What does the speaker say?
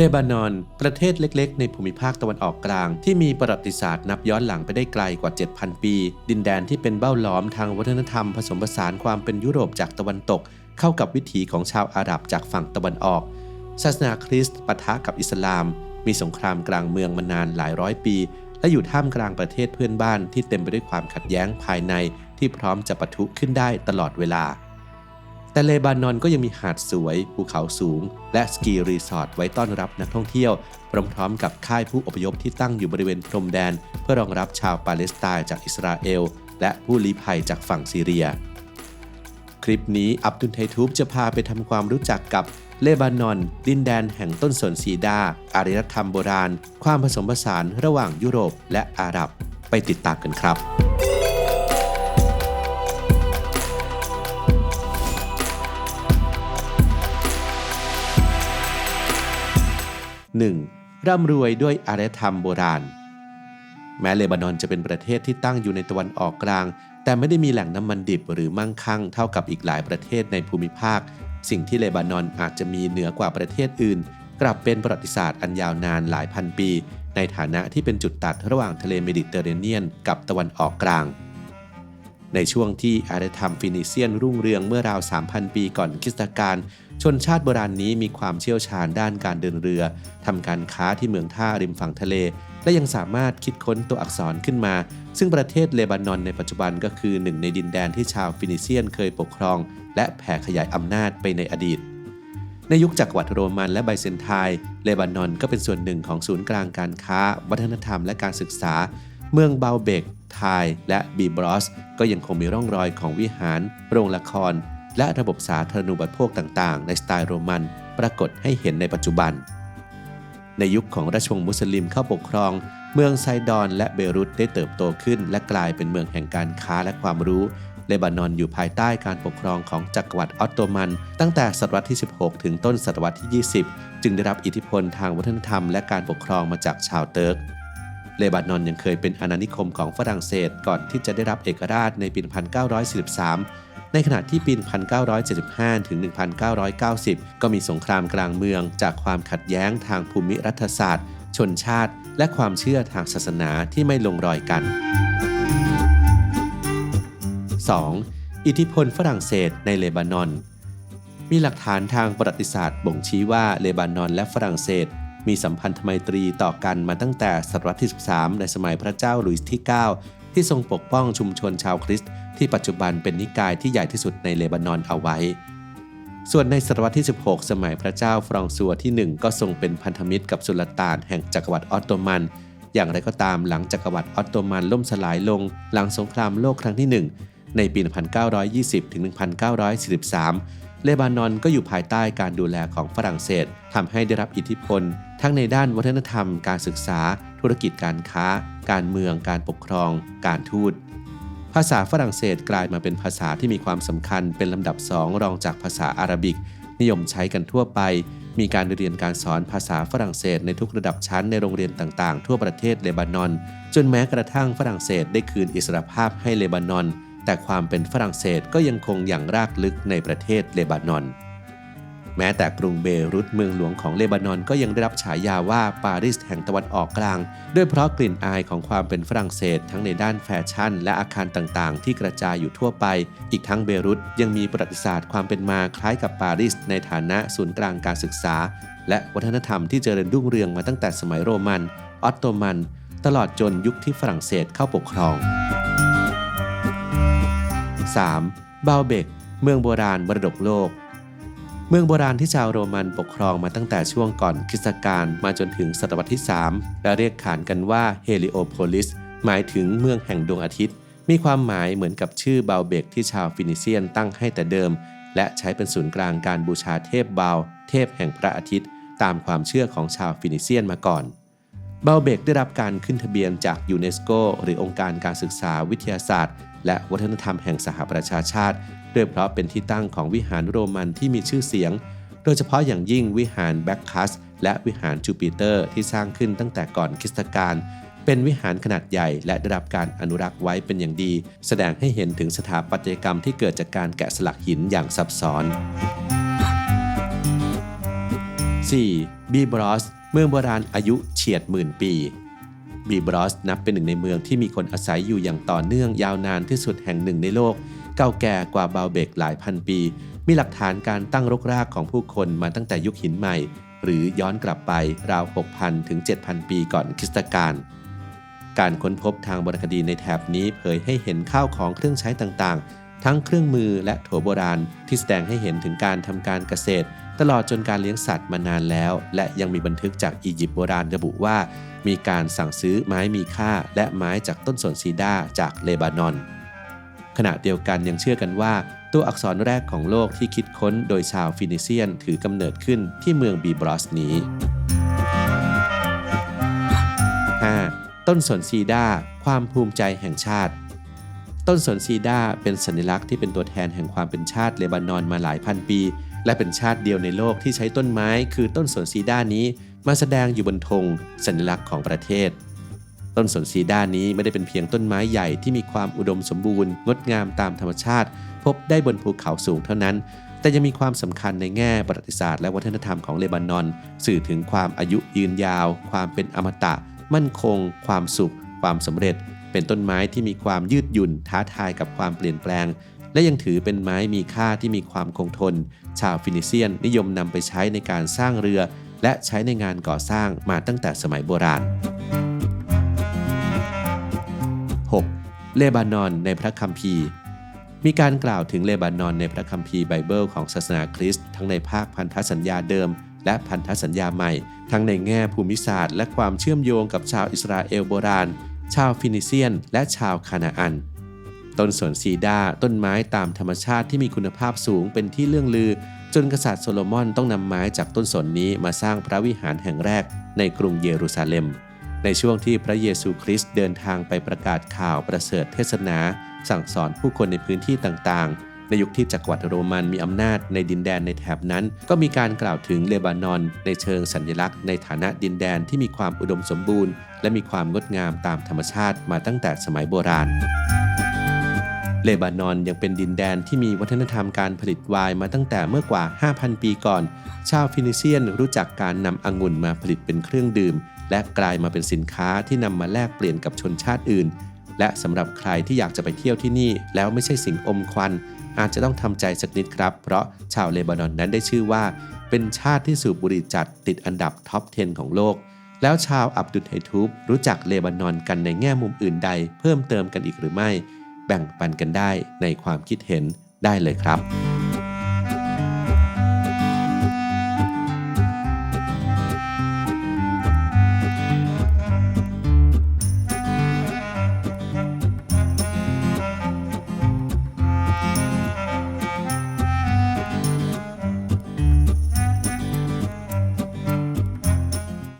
เลบานอน ประเทศเล็กๆ ในภูมิภาคตะวันออกกลาง ที่มีประวัติศาสตร์นับย้อนหลังไปได้ไกลกว่า 7,000 ปี ดินแดนที่เป็นเบ้าหลอมทางวัฒนธรรมผสมผสานความเป็นยุโรปจากตะวันตก เข้ากับวิถีของชาวอาหรับจากฝั่งตะวันออก ศาสนาคริสต์ปะทะกับอิสลาม มีสงครามกลางเมืองมานานหลายร้อยปี และอยู่ท่ามกลางประเทศเพื่อนบ้านที่เต็มไปด้วยความขัดแย้งภายในที่พร้อมจะปะทุขึ้นได้ตลอดเวลา แต่เลบานอนก็ยังมีหาดสวย ภูเขาสูง และสกีรีสอร์ทไว้ต้อนรับนักท่องเที่ยว พร้อมๆกับค่ายผู้อพยพที่ตั้งอยู่บริเวณพรมแดน เพื่อรองรับชาวปาเลสไตน์จากอิสราเอล และผู้ลี้ภัยจากฝั่งซีเรีย คลิปนี้อับดุลไททูบจะพาไปทำความรู้จักกับเลบานอน ดินแดนแห่งต้นสนซีดาอารยธรรมโบราณ ความผสมผสานระหว่างยุโรปและอาหรับ ไปติดตามกันครับ 1. ร่ำรวยด้วยอารยธรรมโบราณ แม้เลบานอนจะเป็นประเทศที่ตั้งอยู่ในตะวันออกกลาง แต่ไม่ได้มีแหล่งน้ำมันดิบหรือมั่งคั่งเท่ากับอีกหลายประเทศในภูมิภาค สิ่งที่เลบานอนอาจจะมีเหนือกว่าประเทศอื่น กลับเป็นประวัติศาสตร์อันยาวนานหลายพันปี ในฐานะที่เป็นจุดตัดระหว่างทะเลเมดิเตอร์เรเนียน กับตะวันออกกลาง ในช่วงที่อารยธรรมฟินิเซียนรุ่งเรืองเมื่อราว 3,000 ปีก่อนคริสตกาลชนชาติโบราณนนี้มีความเชี่ยวชาญด้านการเดินเรือทำการค้าที่เมืองท่าริมฝั่งทะเล และยังสามารถคิดค้นตัวอักษรขึ้นมา ซึ่งประเทศเลบานอนในปัจจุบันก็คือหนึ่งในดินแดนที่ชาวฟินิเซียนเคยปกครอง และแผ่ขยายอำนาจไปในอดีต ในยุคจักรวรรดิโรมันและไบเซนไทน์เลบานอนก็เป็นส่วนหนึ่งของศูนย์กลางการค้า วัฒนธรรมและการศึกษา เมืองเบาเบกไทยและบีบรอส ก็ยังคงมีร่องรอยของวิหาร โรงละคร และระบบสาธารณูปโภคต่างๆ ในสไตล์โรมันปรากฏให้เห็นในปัจจุบัน ในยุคของราชวงศ์มุสลิมเข้าปกครอง เมืองไซดอนและเบรุตได้เติบโตขึ้น และกลายเป็นเมืองแห่งการค้าและความรู้เลบานอนอยู่ภายใต้การปกครองของจักรวรรดิออตโตมัน ตั้งแต่ศตวรรษที่ 16 ถึงต้นศตวรรษที่ 20 จึงได้รับอิทธิพลทางวัฒนธรรมและการปกครองมาจากชาวเติร์ก เลบานอนยังเคยเป็นอาณานิคมของฝรั่งเศสก่อนที่จะได้รับเอกราชในปี 1943 ในขณะที่ปี 1975 ถึง 1990 ก็มีสงครามกลางเมือง จากความขัดแย้งทางภูมิรัฐศาสตร์ ชนชาติ และความเชื่อทางศาสนาที่ไม่ลงรอยกัน 2. อิทธิพลฝรั่งเศสในเลบานอนมีหลักฐานทางประวัติศาสตร์บ่งชี้ว่าเลบานอนและฝรั่งเศส มีสัมพันธไมตรีต่อกันมาตั้งแต่ศตวรรษที่ 13 ในสมัยพระเจ้าหลุยส์ที่ 9 ที่ทรงปกป้องชุมชนชาวคริสต์ที่ปัจจุบันเป็นนิกายที่ใหญ่ที่สุดในเลบานอนเอาไว้ ส่วนในศตวรรษที่ 16 สมัยพระเจ้าฟรองซัวที่ 1 ก็ทรงเป็นพันธมิตรกับสุลต่านแห่งจักรวรรดิออตโตมัน อย่างไรก็ตามหลังจักรวรรดิออตโตมันล่มสลายลง หลังสงครามโลกครั้งที่ 1 ในปี 1920ถึง1943 เลบานอนก็อยู่ภายใต้การดูแลของฝรั่งเศสทำให้ได้รับอิทธิพล ทั้งในด้านวัฒนธรรม การศึกษา ธุรกิจการค้า การเมือง การปกครอง การทูต ภาษาฝรั่งเศสกลายมาเป็นภาษาที่มีความสำคัญเป็นลำดับสองรองจากภาษาอาหรับิก นิยมใช้กันทั่วไป มีการเรียนการสอนภาษาฝรั่งเศสในทุกระดับชั้นในโรงเรียนต่างๆ ทั่วประเทศเลบานอน จนแม้กระทั่งฝรั่งเศสได้คืนอิสรภาพให้เลบานอน แต่ความเป็นฝรั่งเศสก็ยังคงอย่างรากลึกในประเทศเลบานอน แม้แต่กรุงเบรุตเมืองหลวงของเลบานอนก็ยังได้รับฉายาว่าปารีสแห่งตะวันออกกลาง ด้วยเพราะกลิ่นอายของความเป็นฝรั่งเศส ทั้งในด้านแฟชั่น และอาคารต่างๆ ที่กระจายอยู่ทั่วไป อีกทั้งเบรุตยังมีประวัติศาสตร์ความเป็นมาคล้ายกับปารีสในฐานะศูนย์กลางการศึกษา และวัฒนธรรมที่เจริญรุ่งเรืองมาตั้งแต่สมัยโรมัน ออตโตมัน ตลอดจนยุคที่ฝรั่งเศสเข้าปกครอง 3. บาเบก เมืองโบราณมรดกโลก เมืองโบราณที่ชาวโรมันปกครองมาตั้งแต่ช่วงก่อนคริสตกาลมาจนถึงศตวรรษที่ 3 และเรียกขานกันว่าเฮลิโอโพลิส หมายถึงเมืองแห่งดวงอาทิตย์ มีความหมายเหมือนกับชื่อบาเบกที่ชาวฟินิเซียนตั้งให้แต่เดิม และใช้เป็นศูนย์กลางการบูชาเทพบาลเทพแห่งพระอาทิตย์ ตามความเชื่อของชาวฟินิเซียนมาก่อนเบาเบกได้รับการขึ้นทะเบียนจากยูเนสโกหรือองค์การการศึกษาวิทยาศาสตร์ และวัฒนธรรมแห่งสหประชาชาติ ด้วยเพราะเป็นที่ตั้งของวิหารโรมันที่มีชื่อเสียง โดยเฉพาะอย่างยิ่งวิหารแบ็กคัสและวิหารจูปิเตอร์ที่สร้างขึ้นตั้งแต่ก่อนคริสตกาลเป็นวิหารขนาดใหญ่และได้รับการอนุรักษ์ไว้เป็นอย่างดี แสดงให้เห็นถึงสถาปัตยกรรมที่เกิดจากการแกะสลักหินอย่างซับซ้อน 4. บีบรอสเมืองโบราณอายุเฉียดหมื่นปี บีบรอสนับเป็นหนึ่งในเมืองที่มีคนอาศัยอยู่อย่างต่อเนื่องยาวนานที่สุดแห่งหนึ่งในโลก เก่าแก่กว่าบาลเบกหลายพันปี มีหลักฐานการตั้งรกรากของผู้คนมาตั้งแต่ยุคหินใหม่ หรือย้อนกลับไปราว 6,000 ถึง 7,000 ปีก่อนคริสตกาลการค้นพบทางโบราณคดีในแถบนี้เผยให้เห็นข้าวของเครื่องใช้ต่างๆ ทั้งเครื่องมือและโถโบราณที่แสดงให้เห็นถึงการทำการเกษตร ตลอดจนการเลี้ยงสัตว์มานานแล้ว และยังมีบันทึกจากอียิปต์โบราณระบุว่า มีการสั่งซื้อไม้มีค่า และไม้จากต้นสนซีดาจากเลบานอน ขณะเดียวกันยังเชื่อกันว่า ตัวอักษรแรกของโลกที่คิดค้นโดยชาวฟินิเซียนถือกำเนิดขึ้นที่เมืองบีบรอสนี้ 5. ต้นสนซีดาความภูมิใจแห่งชาติต้นสนซีดาเป็นสัญลักษณ์ที่เป็นตัวแทนแห่งความเป็นชาติเลบานอนมาหลายพันปี และเป็นชาติเดียวในโลกที่ใช้ต้นไม้คือต้นสนซีด้านี้ มาแสดงอยู่บนธงสัญลักษณ์ของประเทศ ต้นสนซีด้านี้ไม่ได้เป็นเพียงต้นไม้ใหญ่ที่มีความอุดมสมบูรณ์งดงามตามธรรมชาติ พบได้บนภูเขาสูงเท่านั้น แต่ยังมีความสำคัญในแง่ประวัติศาสตร์และวัฒนธรรมของเลบานอน สื่อถึงความอายุยืนยาว ความเป็นอมตะ มั่นคง ความสุข ความสำเร็จ เป็นต้นไม้ที่มีความยืดหยุ่นท้าทายกับความเปลี่ยนแปลง และยังถือเป็นไม้มีค่าที่มีความคงทน ชาวฟินิเซียนนิยมนำไปใช้ในการสร้างเรือ และใช้ในงานก่อสร้างมาตั้งแต่สมัยโบราณ 6. เลบานอนในพระคัมภีร์ มีการกล่าวถึงเลบานอนในพระคัมภีร์ไบเบิลของศาสนาคริสต์ทั้งในภาคพันธสัญญาเดิม และพันธสัญญาใหม่ ทั้งในแง่ภูมิศาสตร์ และความเชื่อมโยงกับชาวอิสราเอลโบราณ ชาวฟินิเซียน และชาวคานาอัน ต้นสนซีดาต้นไม้ตามธรรมชาติที่มีคุณภาพสูงเป็นที่เลื่องลือ จนกษัตริย์โซโลมอนต้องนำไม้จากต้นสนนี้มาสร้างพระวิหารแห่งแรกในกรุงเยรูซาเล็ม ในช่วงที่พระเยซูคริสต์เดินทางไปประกาศข่าวประเสริฐเทศนา สั่งสอนผู้คนในพื้นที่ต่างๆ ในยุคที่จักรวรรดิโรมันมีอำนาจในดินแดนในแถบนั้น ก็มีการกล่าวถึงเลบานอน ในเชิงสัญลักษณ์ในฐานะดินแดนที่มีความอุดมสมบูรณ์ และมีความงดงามตามธรรมชาติมาตั้งแต่สมัยโบราณ เลบานอนยังเป็นดินแดนที่มีวัฒนธรรมการผลิตไวน์มาตั้งแต่เมื่อกว่า 5,000 ปีก่อน ชาวฟินิเซียนรู้จักการนำองุ่นมาผลิตเป็นเครื่องดื่ม และกลายมาเป็นสินค้าที่นำมาแลกเปลี่ยนกับชนชาติอื่น และสำหรับใครที่อยากจะไปเที่ยวที่นี่ แล้วไม่ใช่สิ่งอมควัน อาจจะต้องทำใจสักนิดครับ เพราะชาวเลบานอนนั้นได้ชื่อว่า เป็นชาติที่สูบบุหรี่จัดติดอันดับท็อป 10 ของโลกแล้วชาวอับดุลไฮทูบรู้จักเลบานอนกันในแง่มุมอื่นใด เพิ่มเติมกันอีกหรือไม่ แบ่งปันกันได้ในความคิดเห็นได้เลยครับ